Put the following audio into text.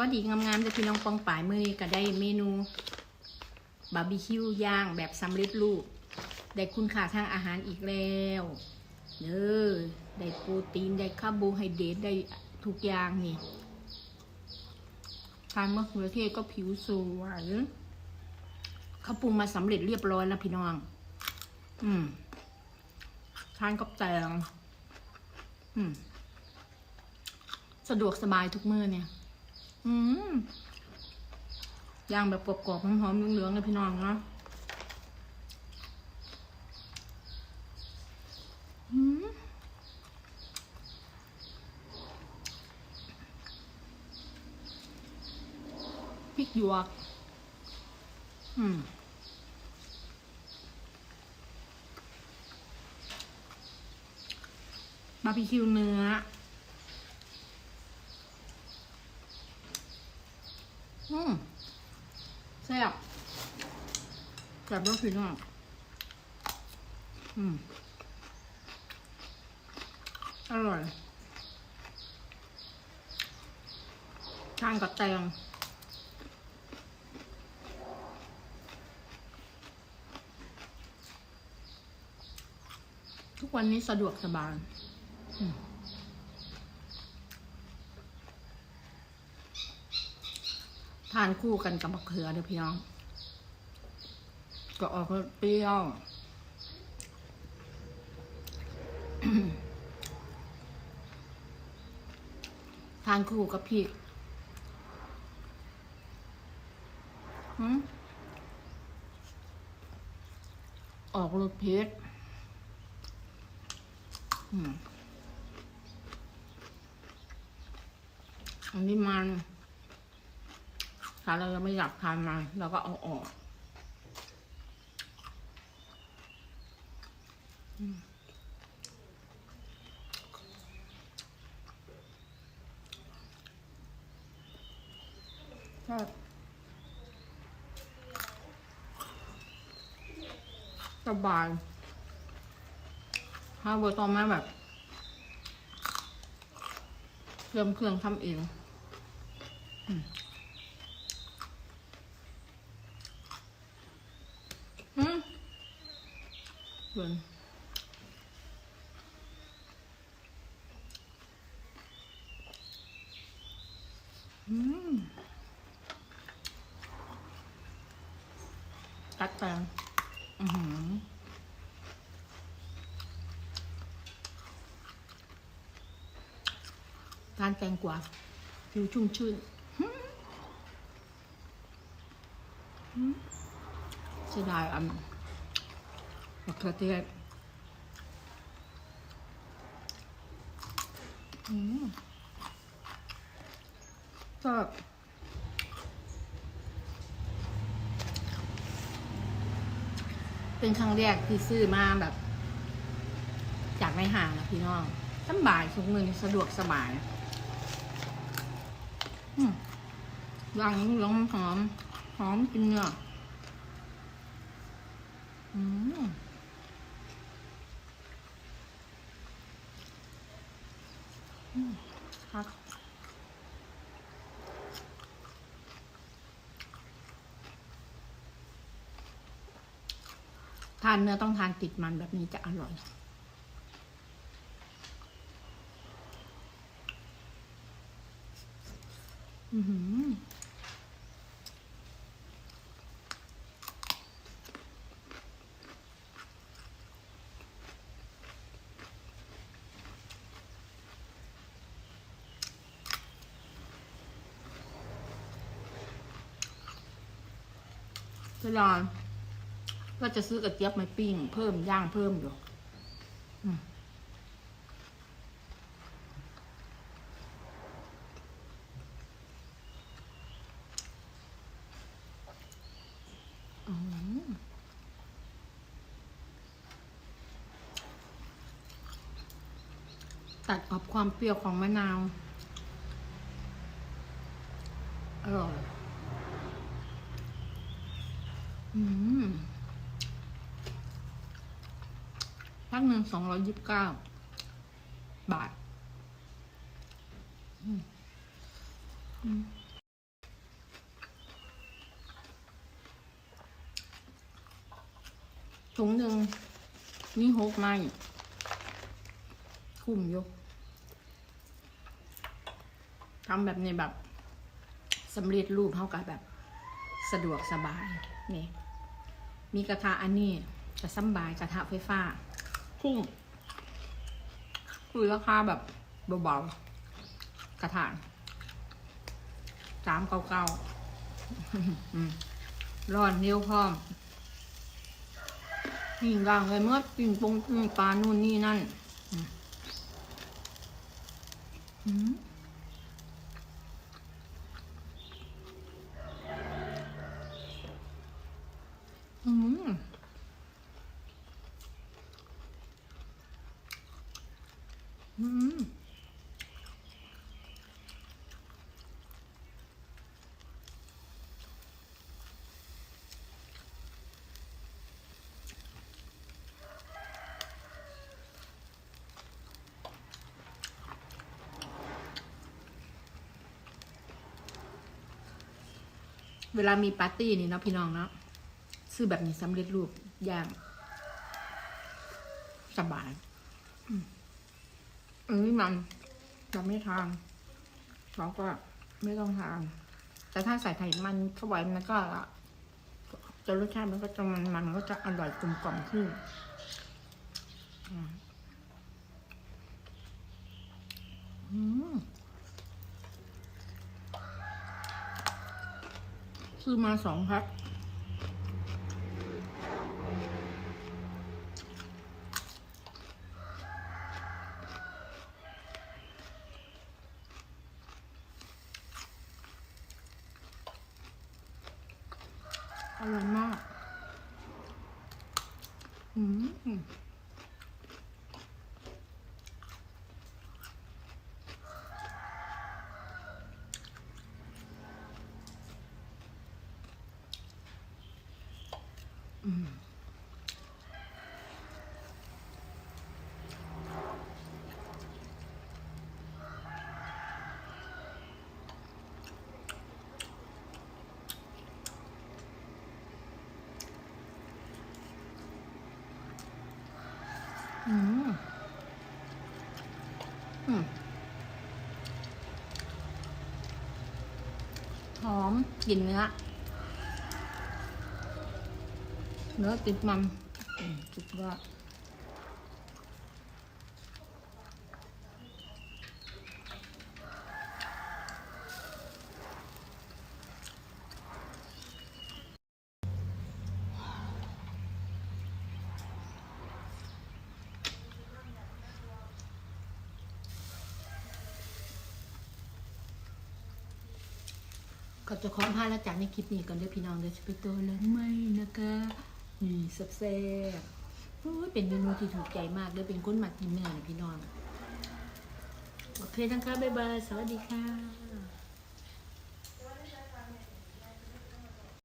วัสดีงามๆจะพี่น้องปองป่ายมือก็ได้เมนูบาร์บีคิวย่างแบบสำเร็จรูป ได้คุณค่าทางอาหารอีกแล้วเด้อได้โปรตีน ได้คาร์โบไฮเดรตได้ทุกอย่างนี่ทานมะเขือเทศก็ผิวสวยเขาปรุงมาสำเร็จเรียบร้อยแล้วพี่น้อง อืมทานกับแตงอืม สะดวกสบายทุกมื้อเนี่ย อืมย่างแบบกรอบๆหอมๆเหลืองๆเลยพี่น้องเนาะอืมพริกหยวก อืมบาร์บีคิวเนื้อ อืมแซ่บแซ่บแล้วพี่น้องอืมอร่อยทานกับแตงทุกวันนี้สะดวกสบายอืม ทานคู่กันกับมะเขือเด้อพี่น้อง ก็ออกรสเปรี้ยว ทานคู่กับพริกออกรสเผ็ดอืมอันนี้มัน ถ้าเรายังไม่อยากทานมันเราก็เอาออกชอบสบายถ้าเบอร์ตอมาแบบเครื่องเครื่องทำเอง อืม เหมือนตัดแตงอือหือทานแตงกวาผิวชุ่มชื่นเสียดายอัน มะเขือเทศอืมก็เป็นครั้งแรกที่ซื้อมาแบบ จากในห้างนะพี่น้องสบายทุกมือสะดวกสบายอืมย่างเหลืองหอม หอมกินเนื้ออืมอืม ครับทานเนื้อต้องทานติดมันแบบนี้จะอร่อย อือหือ เวลาก็จะซื้อกระเจี๊ยบมาปิ้ง เพิ่มย่างเพิ่มอยู่ตัดออกความเปรี้ยวของมะนาว พักหนึ่งสองร้อยยิบเก้าบาทถุงหนึ่งนี่หกไม่คุ้มยกทำแบบนี้แบบสำเร็จรูปเท่ากับแบบสะดวกสบายนี่ มีกระทะอันนี้จะซ้ำบายกระทะไฟฟ้าคุ้มคือราคาแบบเบาๆกระถางสามเก้าเก้าอืมร้อนเร็วพร้อมปิ่งย่างเลยเมื่อปิ่งปงปิ่งปลานู่นนี่นั่น อืมอืมอืม อืมเวลามีปาร์ตี้นี่เนาะพี่น้องเนาะซื้อแบบนี้สำเร็จรูปย่างสบาย อืม อันนี้มันเราไม่ทานเราก็ไม่ต้องทานแต่ถ้าใส่ไขมันเข้าไว้มันก็จะรสชาติมันก็จะมันมันก็จะอร่อยกลมกล่อมขึ้นอืมอืมซื้อมาสองแพ็ค ร่อยมาก อืม อืม หอมกลิ่นเนื้อ เนื้อติดมันสุดยอด ก็จะขอพาและจากในคลิปนี้กันเด้อพี่น้องเดี๋ยวจะไปตัวแล้วไม่นะคะนี่แซ่บเป็นเมนูที่ถูกใจมากเลยเป็นคนหมักกินเนื้อนะพี่น้อง โอเคนะคะบ๊ายบาย สวัสดีค่ะ